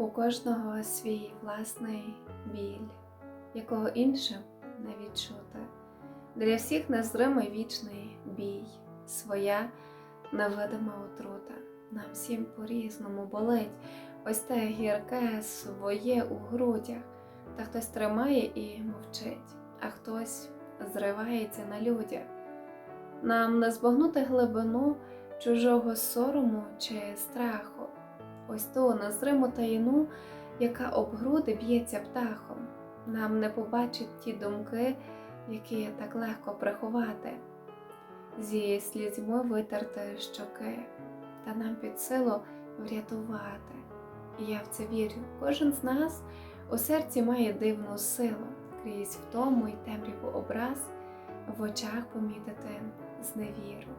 У кожного свій власний біль, якого іншим не відчути. Для всіх незримий вічний бій, своя невидима отрута. Нам всім по-різному болить. Ось те гірке своє у грудях, та хтось тримає і мовчить, а хтось зривається на людях. Нам не збагнути глибину чужого сорому чи страху, ось ту незриму таїну, яка об груди б'ється птахом. Нам не побачить ті думки, які так легко приховати, зі слізьми витерти щоки, та нам під силу врятувати. І я в це вірю. Кожен з нас у серці має дивну силу, крізь втому й темряву образ, в очах помітити зневіру.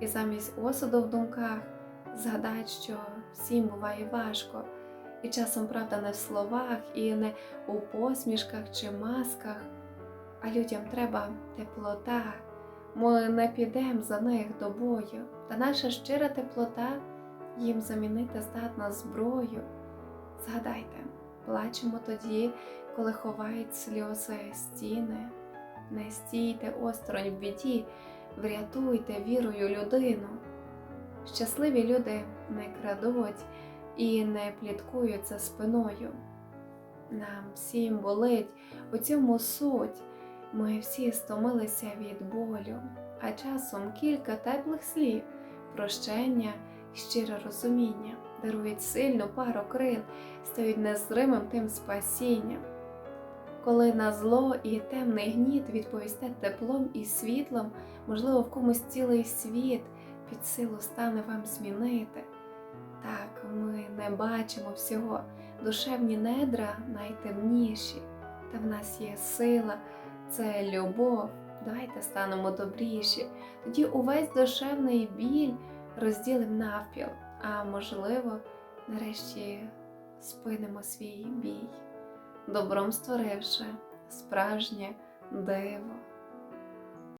І замість осуду в думках згадать, що всім буває важко, і часом правда не в словах, і не у посмішках чи масках, а людям треба теплота. Ми не підемо за них до бою, та наша щира теплота їм замінити здатна зброю. Згадайте, плачемо тоді, коли ховають сльози стіни. Не стійте осторонь в біді, врятуйте вірою людину. Щасливі люди не крадуть і не пліткують за спиною. Нам всім болить у цьому суть. Ми всі стомилися від болю, а часом кілька теплих слів, прощення щире розуміння дарують сильну пару крил, стають незримим тим спасінням. Коли на зло і темний гніт відповісте теплом і світлом, можливо, в комусь цілий світ під силу стане вам змінити. Так, ми не бачимо всього, душевні недра найтемніші, та в нас є сила, це любов. Давайте станемо добріші. Тоді увесь душевний біль розділим навпіл, а можливо, нарешті спинимо свій бій, добром створивши справжнє диво.